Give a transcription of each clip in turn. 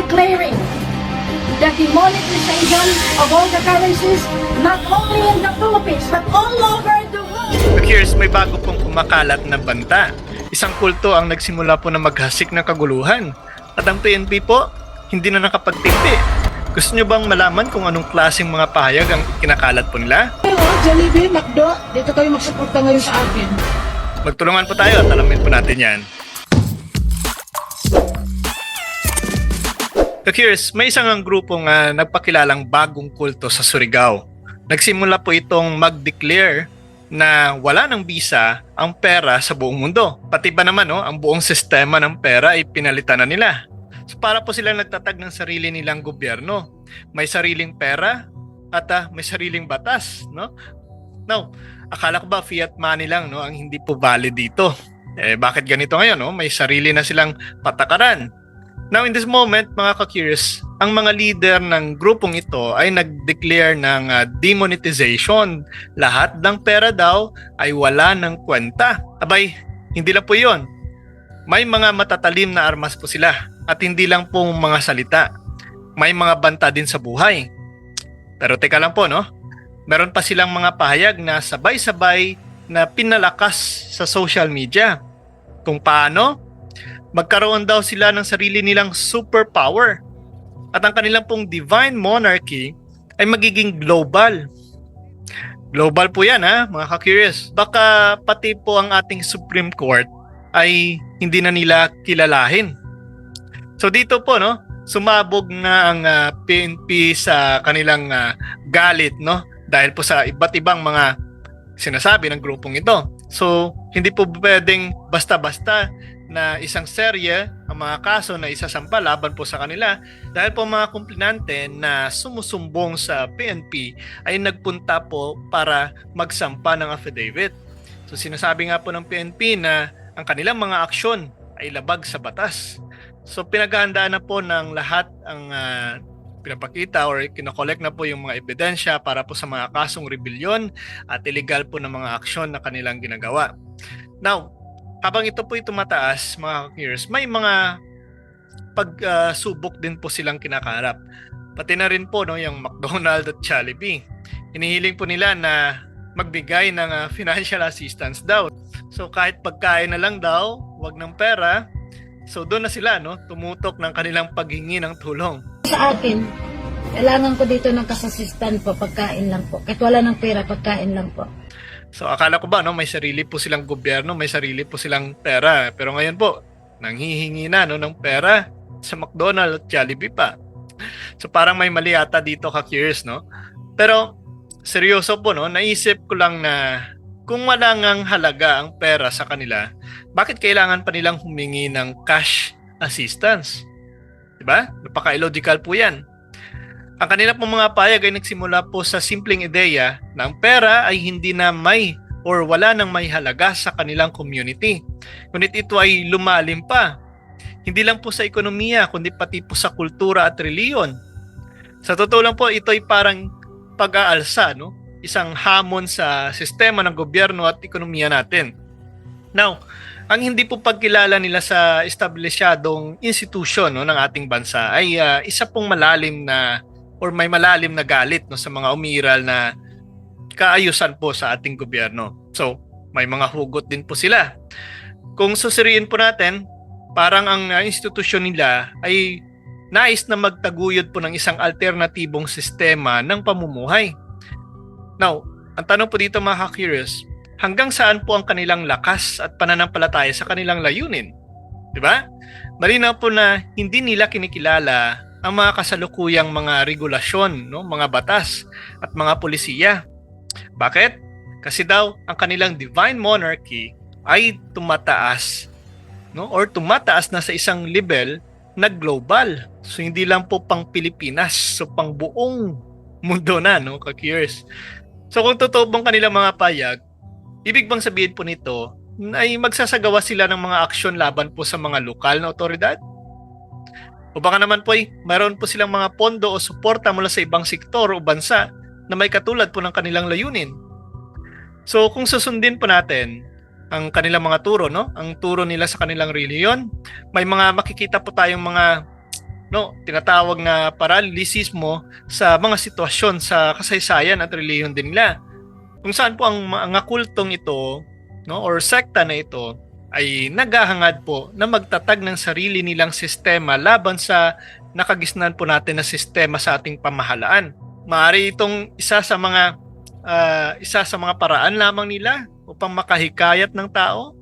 declaring the demonetization of all the currencies, not only in the Philippines, but all over the world. Here's may bago pong kumakalat na banta. Isang kulto ang nagsimula po na maghasik ng kaguluhan. At ang PNP po, hindi na nakapagtimpi. Gusto nyo bang malaman kung anong klaseng mga pahayag ang kinakalat po nila? Pero Jollibee, McDo, dito kayo magsuporta ngayon sa akin. Magtulungan po tayo at alamin po natin yan. Kakirious, may isang ang grupong uh, nagpakilalang bagong kulto sa Surigao. Nagsimula po itong mag-declare na wala ng visa ang pera sa buong mundo. Pati ba naman no, ang buong sistema ng pera ay pinalitan na nila. So para po sila nagtatag ng sarili nilang gobyerno. May sariling pera at ah, may sariling batas, no? Now, akala ko ba fiat money lang no ang hindi po valid dito. Eh bakit ganito ngayon no? May sarili na silang patakaran. Now in this moment, mga ka-curious, ang mga leader ng grupong ito ay nag-declare ng ah, demonetization. Lahat ng pera daw ay wala ng kwenta. Abay, hindi lang po 'yon. May mga matatalim na armas po sila at hindi lang po mga salita. May mga banta din sa buhay. Pero teka lang po, no? Meron pa silang mga pahayag na sabay-sabay na pinalakas sa social media. Kung paano, magkaroon daw sila ng sarili nilang superpower. At ang kanilang pong divine monarchy ay magiging global. Global po yan ha, mga ka-curious. Baka pati po ang ating Supreme Court ay hindi na nila kilalahin. So dito po no, sumabog na ang ah, PNP sa kanilang ah, galit no dahil po sa iba't ibang mga sinasabi ng grupong ito. So hindi po pwedeng basta-basta na isang serye ang mga kaso na isasampa laban po sa kanila dahil po mga kumplinante na sumusumbong sa PNP ay nagpunta po para magsampa ng affidavit. So sinasabi nga po ng PNP na ang kanilang mga aksyon ay labag sa batas. So pinaghahandaan na po ng lahat ang ah, pinapakita or kinokollect na po yung mga ebidensya para po sa mga kasong rebellion at illegal po ng mga aksyon na kanilang ginagawa. Now, habang ito po tumataas, mga years, may mga pagsubok din po silang kinakaharap. Pati na rin po no, yung McDonald's at Jollibee. Hinihiling po nila na magbigay ng ah, financial assistance daw. So kahit pagkain na lang daw, wag ng pera. So doon na sila no, tumutok ng kanilang paghingi ng tulong. Sa akin, kailangan ko dito ng kasasistan po, pagkain lang po. Kahit wala ng pera, pagkain lang po. So akala ko ba no, may sarili po silang gobyerno, may sarili po silang pera. Pero ngayon po, nanghihingi na no ng pera sa McDonald's at Jollibee pa. So parang may mali ata dito ka-curious no. Pero seryoso po no, naisip ko lang na kung wala ngang halaga ang pera sa kanila, bakit kailangan pa nilang humingi ng cash assistance? 'Di ba? Napaka-illogical po 'yan. Ang kanila pong mga payag ay nagsimula po sa simpleng ideya na ang pera ay hindi na may or wala nang may halaga sa kanilang community. Ngunit ito ay lumalim pa. Hindi lang po sa ekonomiya, kundi pati po sa kultura at reliyon. Sa totoo lang po, ito ay parang pag-aalsa, no? isang hamon sa sistema ng gobyerno at ekonomiya natin. Now, ang hindi po pagkilala nila sa establisyadong institusyon no, ng ating bansa ay ah, isa pong malalim na or may malalim na galit no, sa mga umiiral na kaayusan po sa ating gobyerno. So, may mga hugot din po sila. Kung susuriin po natin, parang ang uh, institusyon nila ay nais na magtaguyod po ng isang alternatibong sistema ng pamumuhay. Now, ang tanong po dito mga curious hanggang saan po ang kanilang lakas at pananampalataya sa kanilang layunin? 'Di ba? Malinaw po na hindi nila kinikilala ang mga kasalukuyang mga regulasyon, no, mga batas at mga polisiya. Bakit? Kasi daw ang kanilang divine monarchy ay tumataas, no, or tumataas na sa isang level na global. So hindi lang po pang Pilipinas, so pang buong mundo na, no, ka-curious. So kung totoo bang kanilang mga payag, ibig bang sabihin po nito ay magsasagawa sila ng mga aksyon laban po sa mga lokal na otoridad? O baka naman po ay mayroon po silang mga pondo o suporta mula sa ibang sektor o bansa na may katulad po ng kanilang layunin. So kung susundin po natin ang kanilang mga turo, no? Ang turo nila sa kanilang reliyon, may mga makikita po tayong mga no, tinatawag na paralisismo sa mga sitwasyon sa kasaysayan at relihiyon din nila. Kung saan po ang mga kultong ito, no, or sekta na ito ay naghahangad po na magtatag ng sarili nilang sistema laban sa nakagisnan po natin na sistema sa ating pamahalaan. Maaari itong isa sa mga ah, isa sa mga paraan lamang nila upang makahikayat ng tao.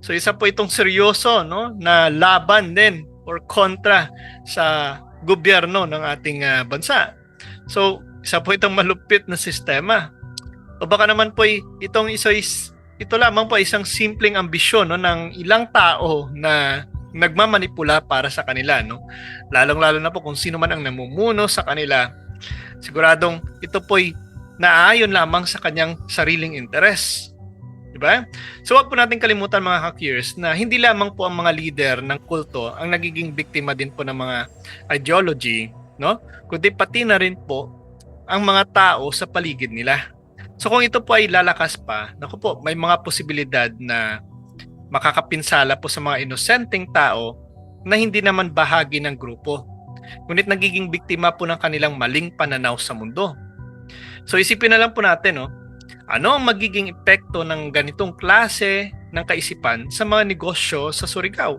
So isa po itong seryoso no na laban din or kontra sa gobyerno ng ating ah, bansa. So isa po itong malupit na sistema. O baka naman po itong isa is ito lamang po isang simpleng ambisyon no ng ilang tao na nagmamanipula para sa kanila no. Lalong-lalo na po kung sino man ang namumuno sa kanila. Siguradong ito po ay naayon lamang sa kanyang sariling interes. Di ba? So wag po natin kalimutan mga hackers na hindi lamang po ang mga leader ng kulto ang nagiging biktima din po ng mga ideology, no? Kundi pati na rin po ang mga tao sa paligid nila. So kung ito po ay lalakas pa, naku po, may mga posibilidad na makakapinsala po sa mga inosenteng tao na hindi naman bahagi ng grupo. Ngunit nagiging biktima po ng kanilang maling pananaw sa mundo. So isipin na lang po natin, no? Ano ang magiging epekto ng ganitong klase ng kaisipan sa mga negosyo sa Surigao?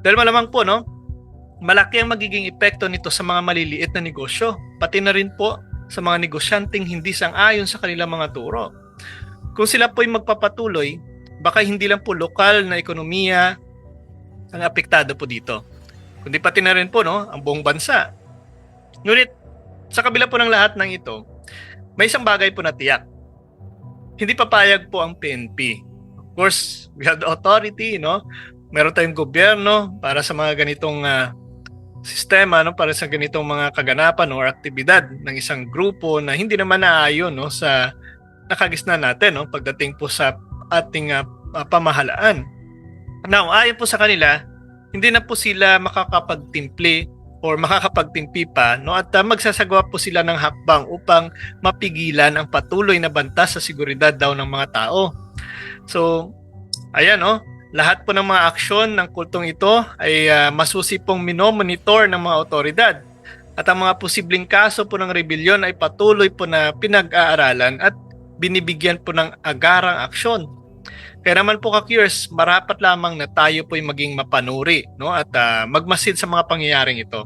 Dahil malamang po, no? Malaki ang magiging epekto nito sa mga maliliit na negosyo, pati na rin po sa mga negosyanteng hindi sang-ayon sa kanilang mga turo. Kung sila po'y magpapatuloy, baka hindi lang po lokal na ekonomiya ang apektado po dito, kundi pati na rin po no, ang buong bansa. Ngunit sa kabila po ng lahat ng ito, may isang bagay po na tiyak. Hindi papayag po ang PNP. Of course, we have the authority, no? Meron tayong gobyerno para sa mga ganitong ah, sistema, no? Para sa ganitong mga kaganapan or aktibidad ng isang grupo na hindi naman naayon, no? Sa nakagisnan natin, no? Pagdating po sa ating ah, pamahalaan. Now, ayon po sa kanila, hindi na po sila makakapagtimple or makakapagtimpi pa no at uh, magsasagawa po sila ng hakbang upang mapigilan ang patuloy na banta sa seguridad daw ng mga tao. So, ayan no, lahat po ng mga aksyon ng kultong ito ay ah, masusi pong minomonitor ng mga otoridad. At ang mga posibleng kaso po ng rebellion ay patuloy po na pinag-aaralan at binibigyan po ng agarang aksyon. Kaya naman po ka-curious, marapat lamang na tayo po'y maging mapanuri no? at ah, magmasid sa mga pangyayaring ito.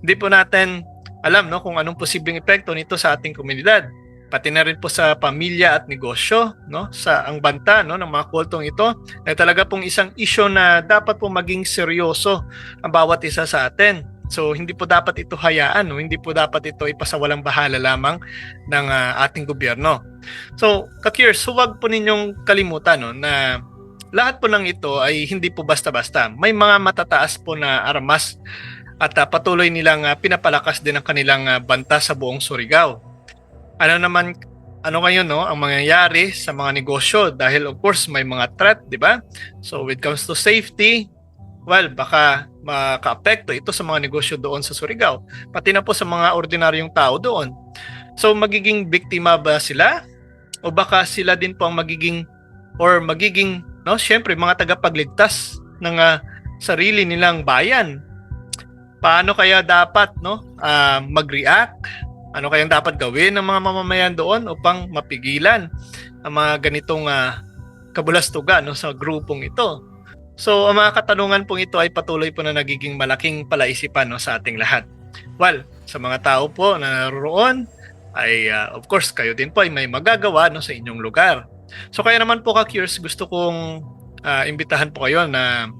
Hindi po natin alam no, kung anong posibleng epekto nito sa ating komunidad. Pati na rin po sa pamilya at negosyo, no? sa ang banta no, ng mga kultong ito, ay talaga pong isang isyo na dapat po maging seryoso ang bawat isa sa atin. So hindi po dapat ito hayaan, no? hindi po dapat ito ipasawalang bahala lamang ng ah, ating gobyerno. So, ka-curious, huwag po ninyong kalimutan no, na lahat po ng ito ay hindi po basta-basta. May mga matataas po na armas at ah, patuloy nilang ah, pinapalakas din ang kanilang ah, banta sa buong Surigao. Ano naman ano ngayon no ang mangyayari sa mga negosyo dahil of course may mga threat, di ba? So when it comes to safety, well, baka makaapekto ito sa mga negosyo doon sa Surigao, pati na po sa mga ordinaryong tao doon. So magiging biktima ba sila? O baka sila din po ang magiging or magiging no, syempre mga tagapagligtas ng ah, sarili nilang bayan. Paano kaya dapat no ah, mag-react? Ano kayang dapat gawin ng mga mamamayan doon upang mapigilan ang mga ganitong ah, kabulastugan no sa grupong ito? So, ang mga katanungan pong ito ay patuloy po na nagiging malaking palaisipan no, sa ating lahat. Well, sa mga tao po na naroon, ay uh, of course kayo din po ay may magagawa no, sa inyong lugar. So, kaya naman po ka-curious, gusto kong uh, imbitahan po kayo na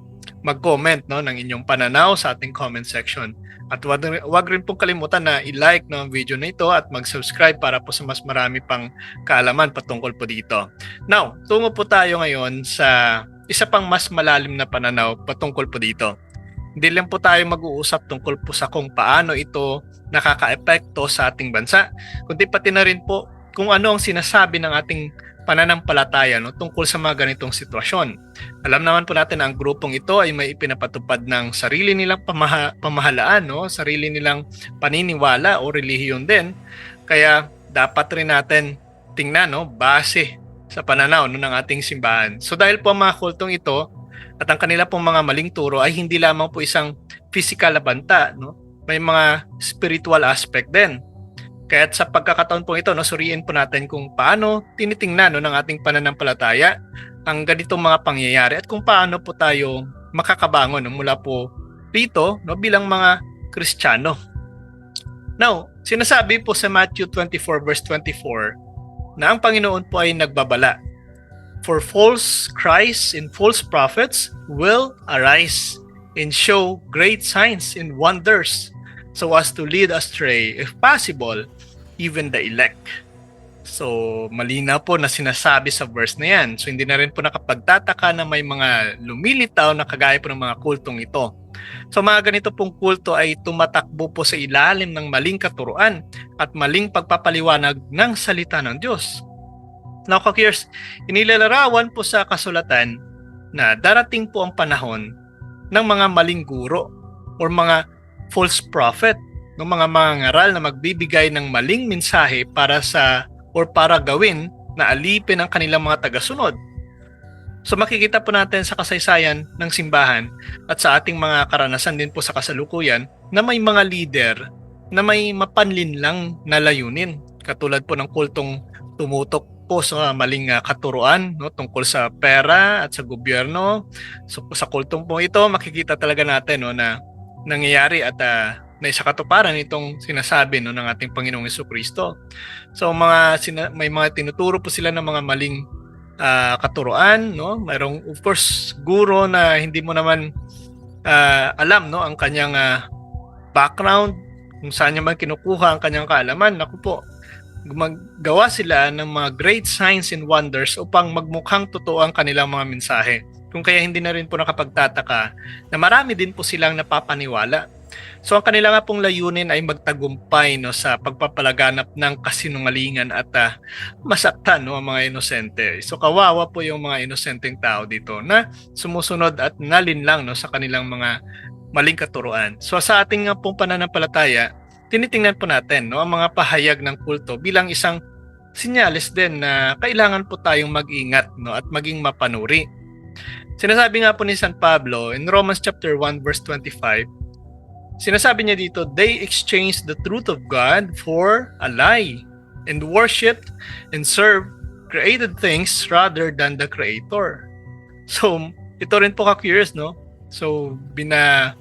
mag-comment no, ng inyong pananaw sa ating comment section. At wag, wag rin pong kalimutan na i-like no, ang video na ito at mag-subscribe para po sa mas marami pang kaalaman patungkol po dito. Now, tungo po tayo ngayon sa isa pang mas malalim na pananaw patungkol po dito. Hindi lang po tayo mag-uusap tungkol po sa kung paano ito nakaka-epekto sa ating bansa, kundi pati na rin po kung ano ang sinasabi ng ating pananampalataya no, tungkol sa mga ganitong sitwasyon. Alam naman po natin na ang grupong ito ay may ipinapatupad ng sarili nilang pamaha- pamahalaan, no, sarili nilang paniniwala o relihiyon din. Kaya dapat rin natin tingnan no, base sa pananaw no, ng ating simbahan. So dahil po ang mga kultong ito at ang kanila pong mga maling turo ay hindi lamang po isang physical na banta, no? May mga spiritual aspect din. Kaya sa pagkakataon po ito, no, suriin po natin kung paano tinitingnan no, ng ating pananampalataya ang ganitong mga pangyayari at kung paano po tayo makakabangon no, mula po rito no, bilang mga Kristiyano. Now, sinasabi po sa Matthew 24 verse 24 na ang Panginoon po ay nagbabala. For false Christs and false prophets will arise and show great signs and wonders so as to lead astray, if possible, even the elect. So, malina po na sinasabi sa verse na yan. So, hindi na rin po nakapagtataka na may mga lumilitaw na kagaya po ng mga kultong ito. So, mga ganito pong kulto ay tumatakbo po sa ilalim ng maling katuruan at maling pagpapaliwanag ng salita ng Diyos. Now, kakiyers, inilalarawan po sa kasulatan na darating po ang panahon ng mga maling guro or mga false prophet, ng mga mangangaral na magbibigay ng maling mensahe para sa or para gawin na alipin ang kanilang mga tagasunod. So makikita po natin sa kasaysayan ng simbahan at sa ating mga karanasan din po sa kasalukuyan na may mga leader na may mapanlinlang na layunin. Katulad po ng kultong tumutok po sa maling ah, katuruan no tungkol sa pera at sa gobyerno. So sa kultong po ito makikita talaga natin no na nangyayari at ah, na isa katuparan itong sinasabi no ng ating Panginoong Kristo. So mga sina- may mga tinuturo po sila ng mga maling ah, katuruan no. Mayroong of course guro na hindi mo naman ah, alam no ang kanyang ah, background kung saan niya man kinukuha ang kanyang kaalaman. Naku po, gumagawa sila ng mga great signs and wonders upang magmukhang totoo ang kanilang mga mensahe. Kung kaya hindi na rin po nakapagtataka na marami din po silang napapaniwala. So ang kanila nga pong layunin ay magtagumpay no sa pagpapalaganap ng kasinungalingan at ah, masaktan no ang mga inosente. So kawawa po yung mga inosenteng tao dito na sumusunod at nalinlang no sa kanilang mga maling katuruan. So sa ating nga pong pananampalataya, tinitingnan po natin no ang mga pahayag ng kulto bilang isang sinyales din na kailangan po tayong mag-ingat no at maging mapanuri. Sinasabi nga po ni San Pablo in Romans chapter 1 verse 25, sinasabi niya dito, they exchanged the truth of God for a lie and worshiped and served created things rather than the creator. So, ito rin po ka-curious, no? So, bina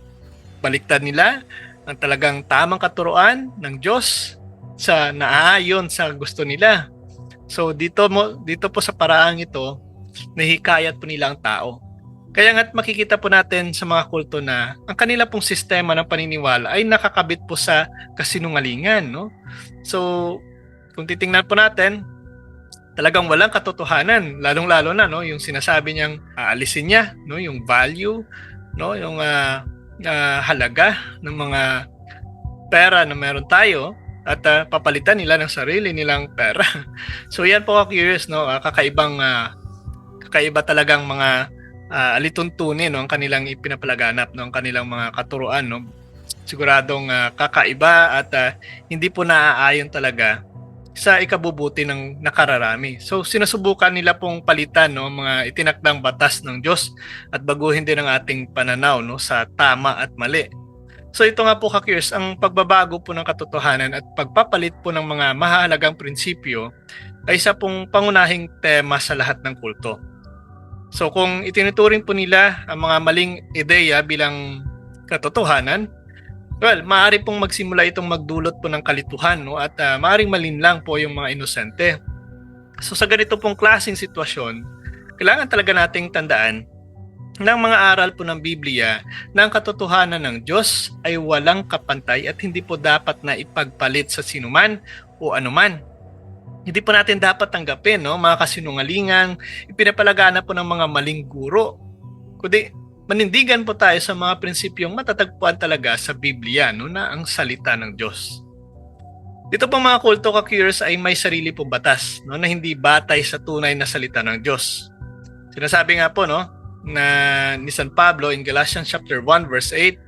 baliktad nila ang talagang tamang katuruan ng Diyos sa naaayon sa gusto nila. So dito mo dito po sa paraang ito, nahikayat po nila ang tao. Kaya nga't makikita po natin sa mga kulto na ang kanila pong sistema ng paniniwala ay nakakabit po sa kasinungalingan, no? So, kung titingnan po natin, talagang walang katotohanan, lalong-lalo na no, yung sinasabi niyang aalisin niya, no, yung value, no, yung ah, ah, halaga ng mga pera na meron tayo at ah, papalitan nila ng sarili nilang pera. so yan po ako curious no, ah, kakaibang ah, kakaiba talagang mga ah, alituntunin no ang kanilang ipinapalaganap no ang kanilang mga katuruan no. Siguradong ah, kakaiba at ah, hindi po naaayon talaga sa ikabubuti ng nakararami. So sinusubukan nila pong palitan no mga itinakdang batas ng Diyos at baguhin din ang ating pananaw no sa tama at mali. So ito nga po kakiyos, ang pagbabago po ng katotohanan at pagpapalit po ng mga mahalagang prinsipyo ay isa pong pangunahing tema sa lahat ng kulto. So kung itinuturing po nila ang mga maling ideya bilang katotohanan, well, maaari pong magsimula itong magdulot po ng kalituhan no? at uh, maaring malinlang po yung mga inosente. So sa ganito pong klaseng sitwasyon, kailangan talaga nating tandaan ng mga aral po ng Biblia na ang katotohanan ng Diyos ay walang kapantay at hindi po dapat na ipagpalit sa sinuman o anuman. Hindi po natin dapat tanggapin no, mga kasinungalingan, ipinapalagana po ng mga maling guro. Kundi manindigan po tayo sa mga prinsipyong matatagpuan talaga sa Biblia no, na ang salita ng Diyos. Dito po mga kulto ka-curious ay may sarili po batas no, na hindi batay sa tunay na salita ng Diyos. Sinasabi nga po no, na ni San Pablo in Galatians chapter 1 verse 8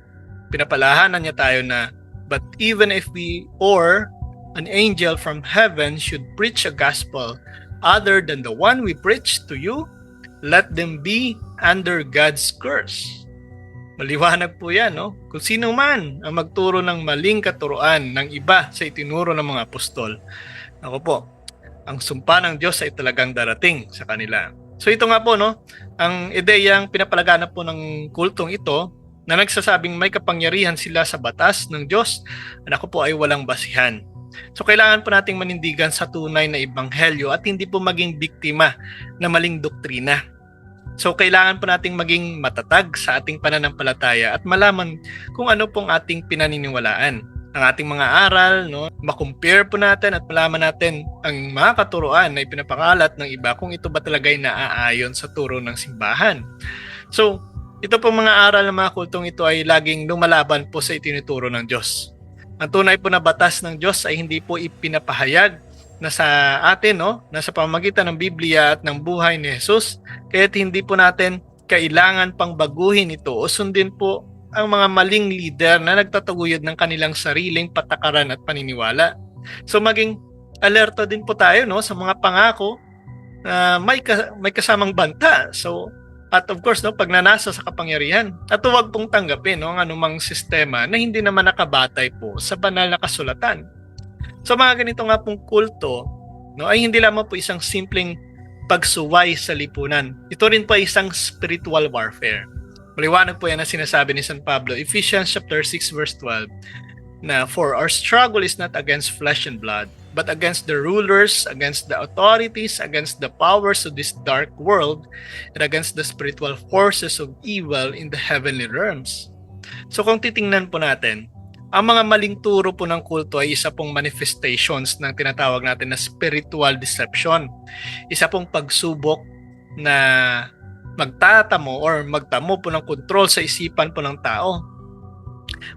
pinapalahanan niya tayo na but even if we or an angel from heaven should preach a gospel other than the one we preach to you let them be under God's curse Maliwanag po yan, no? Kung sino man ang magturo ng maling katuruan ng iba sa itinuro ng mga apostol, ako po, ang sumpa ng Diyos ay talagang darating sa kanila. So ito nga po, no? Ang ideyang pinapalaganap po ng kultong ito na nagsasabing may kapangyarihan sila sa batas ng Diyos, at ako po ay walang basihan. So kailangan po nating manindigan sa tunay na ebanghelyo at hindi po maging biktima na maling doktrina. So kailangan po nating maging matatag sa ating pananampalataya at malaman kung ano pong ating pinaniniwalaan. Ang ating mga aral, no, makompare po natin at malaman natin ang mga katuruan na ipinapakalat ng iba kung ito ba talaga ay naaayon sa turo ng simbahan. So, ito pong mga aral ng mga kultong ito ay laging lumalaban po sa itinuturo ng Diyos. Ang tunay po na batas ng Diyos ay hindi po ipinapahayag na sa atin, no? Nasa pamamagitan ng Biblia at ng buhay ni Jesus. Kaya't hindi po natin kailangan pang baguhin ito o sundin po ang mga maling leader na nagtataguyod ng kanilang sariling patakaran at paniniwala. So maging alerto din po tayo no sa mga pangako na may ka- may kasamang banta. So at of course no pag nanasa sa kapangyarihan at huwag pong tanggapin no ang anumang sistema na hindi naman nakabatay po sa banal na kasulatan. So mga ganito nga pong kulto no ay hindi lamang po isang simpleng pagsuway sa lipunan. Ito rin po ay isang spiritual warfare. Maliwanag po yan ang sinasabi ni San Pablo, Ephesians chapter 6 verse 12, na for our struggle is not against flesh and blood, but against the rulers, against the authorities, against the powers of this dark world, and against the spiritual forces of evil in the heavenly realms. So kung titingnan po natin, ang mga maling turo po ng kulto ay isa pong manifestations ng tinatawag natin na spiritual deception. Isa pong pagsubok na magtatamo or magtamo po ng control sa isipan po ng tao.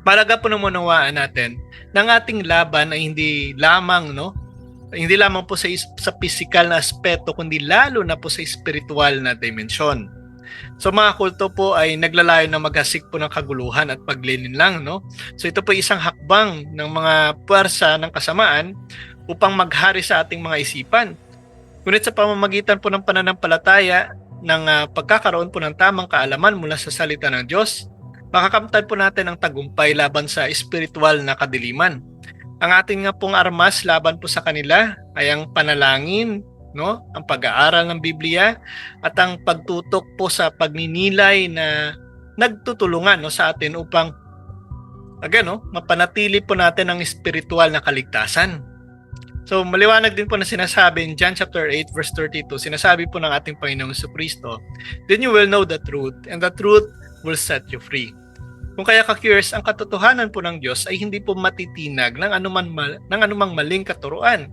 Malaga po na manawaan natin ng ating laban ay hindi lamang no hindi lamang po sa sa physical na aspeto kundi lalo na po sa spiritual na dimensyon. So mga kulto po ay naglalayo na maghasik po ng kaguluhan at paglilin lang no. So ito po isang hakbang ng mga puwersa ng kasamaan upang maghari sa ating mga isipan. Ngunit sa pamamagitan po ng pananampalataya ng ah, pagkakaroon po ng tamang kaalaman mula sa salita ng Diyos, makakamtan po natin ang tagumpay laban sa espiritual na kadiliman. Ang ating nga pong armas laban po sa kanila ay ang panalangin, no? Ang pag-aaral ng Biblia at ang pagtutok po sa pagninilay na nagtutulungan no sa atin upang again no, mapanatili po natin ang espiritual na kaligtasan. So maliwanag din po na sinasabi in John chapter 8 verse 32, sinasabi po ng ating Panginoong Kristo, then you will know the truth and the truth will set you free. Kung kaya ka-curious, ang katotohanan po ng Diyos ay hindi po matitinag ng anuman mal, ng anumang maling katuruan.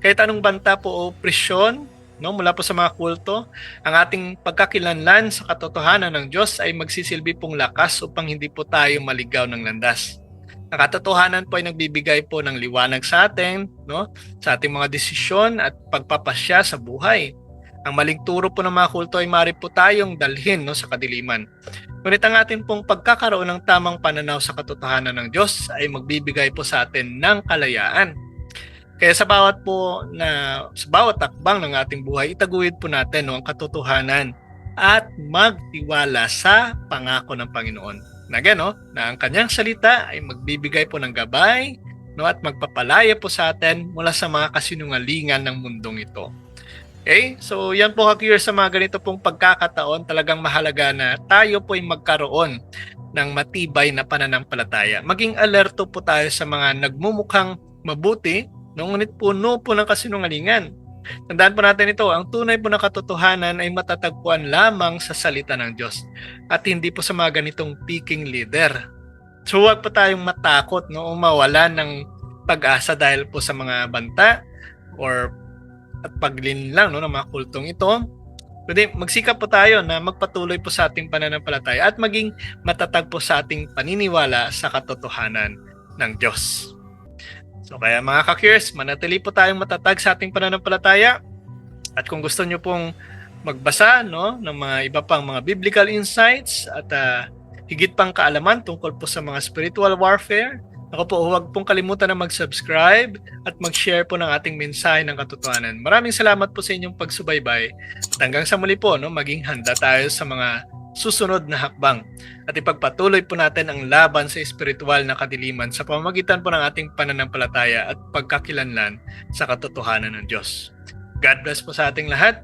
Kahit anong banta po o presyon no, mula po sa mga kulto, ang ating pagkakilanlan sa katotohanan ng Diyos ay magsisilbi pong lakas upang hindi po tayo maligaw ng landas. Ang katotohanan po ay nagbibigay po ng liwanag sa atin, no, sa ating mga desisyon at pagpapasya sa buhay. Ang maling turo po ng mga kulto ay mari po tayong dalhin no, sa kadiliman. Ngunit ang ating pong pagkakaroon ng tamang pananaw sa katotohanan ng Diyos ay magbibigay po sa atin ng kalayaan. Kaya sa bawat po na sa bawat takbang ng ating buhay, itaguhid po natin no, ang katotohanan at magtiwala sa pangako ng Panginoon. Na gano, na ang kanyang salita ay magbibigay po ng gabay no, at magpapalaya po sa atin mula sa mga kasinungalingan ng mundong ito. Okay? So, yan po kakir sa mga ganito pong pagkakataon, talagang mahalaga na tayo po ay magkaroon ng matibay na pananampalataya. Maging alerto po tayo sa mga nagmumukhang mabuti, ngunit puno po ng kasinungalingan. Tandaan po natin ito, ang tunay po na katotohanan ay matatagpuan lamang sa salita ng Diyos at hindi po sa mga ganitong peaking leader. So huwag po tayong matakot no, o mawala ng pag-asa dahil po sa mga banta or at paglin lang no, ng mga kultong ito. Kundi magsikap po tayo na magpatuloy po sa ating pananampalataya at maging matatag po sa ating paniniwala sa katotohanan ng Diyos. So kaya mga ka-curious, manatili po tayong matatag sa ating pananampalataya. At kung gusto nyo pong magbasa no, ng mga iba pang mga biblical insights at ah, higit pang kaalaman tungkol po sa mga spiritual warfare, ako po, huwag pong kalimutan na mag-subscribe at mag-share po ng ating mensahe ng katotohanan. Maraming salamat po sa inyong pagsubaybay. At hanggang sa muli po, no, maging handa tayo sa mga susunod na hakbang at ipagpatuloy po natin ang laban sa espiritual na kadiliman sa pamamagitan po ng ating pananampalataya at pagkakilanlan sa katotohanan ng Diyos. God bless po sa ating lahat.